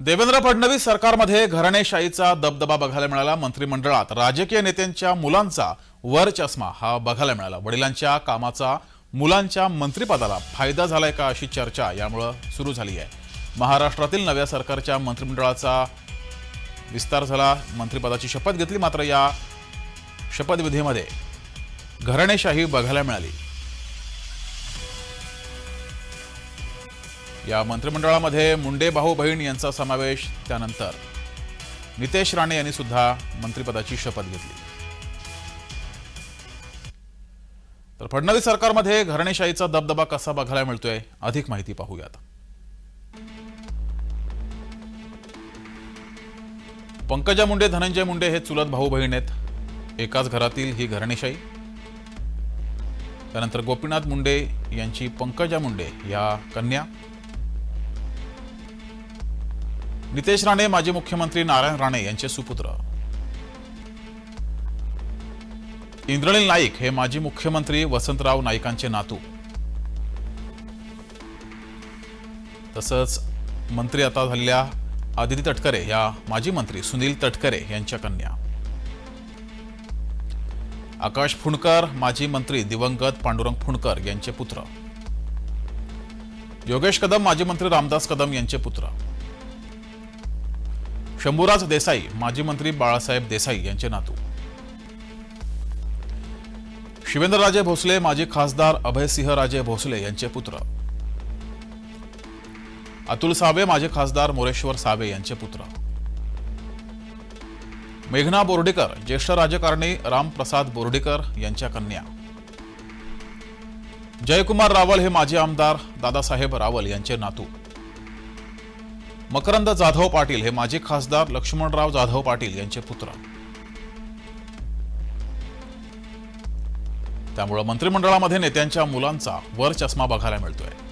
देवेंद्र फडणवीस सरकारमध्ये घराणेशाहीचा दबदबा बघायला मिळाला. मंत्रिमंडळात राजकीय नेत्यांच्या मुलांचा वर चष्मा हा बघायला मिळाला. वडिलांच्या कामाचा मुलांच्या मंत्रिपदाला फायदा झालाय का अशी चर्चा यामुळं सुरू झाली आहे महाराष्ट्रातील नव्या सरकारच्या मंत्रिमंडळाचा विस्तार झाला. मंत्रिपदाची शपथ घेतली मात्र या शपथविधीमध्ये घराणेशाही बघायला मिळाली. या मंत्रिमंडळामध्ये मुंडे भाऊ बहीण यांचा समावेश त्यानंतर. नितेश राणे यांनी सुद्धा मंत्रिपदाची शपथ घेतली. तर फडणवीस सरकारमध्ये घराणेशाहीचा दबदबा कसा बघायला मिळतोय अधिक माहिती पाहूयात. पंकजा मुंडे धनंजय मुंडे हे चुलत भाऊ बहीण आहेत. एकाच घरातील ही घराणेशाही. त्यानंतर गोपीनाथ मुंडे यांची पंकजा मुंडे या कन्या. नितेश राणे माजी मुख्यमंत्री नारायण राणे यांचे सुपुत्र. इंद्रनील नाईक हे माजी मुख्यमंत्री वसंतराव नाईकांचे नातू. तसंच मंत्री आता झालेल्या आदिती तटकरे या माजी मंत्री सुनील तटकरे यांच्या कन्या. आकाश फुंडकर माजी मंत्री दिवंगत पांडुरंग फुंडकर यांचे पुत्र. योगेश कदम माजी मंत्री रामदास कदम यांचे पुत्र. शंभूराज देसाई माजी मंत्री बाळासाहेब देसाई यांचे नातू. शिवेंद्रराजे भोसले माजी खासदार अभयसिंहराजे भोसले यांचे पुत्र. अतुल सावे माजी खासदार मोरेश्वर सावे यांचे पुत्र. मेघना बोर्डीकर ज्येष्ठ राजकारणी रामप्रसाद बोर्डीकर यांच्या कन्या. जयकुमार रावल हे माजी आमदार दादासाहेब रावल यांचे नातू. मकरंद जाधव पाटील हे माजी खासदार लक्ष्मणराव जाधव पाटील यांचे पुत्र. त्यामुळे मंत्रिमंडळामध्ये नेत्यांच्या मुलांचा वर चष्मा बघायला मिळतोय.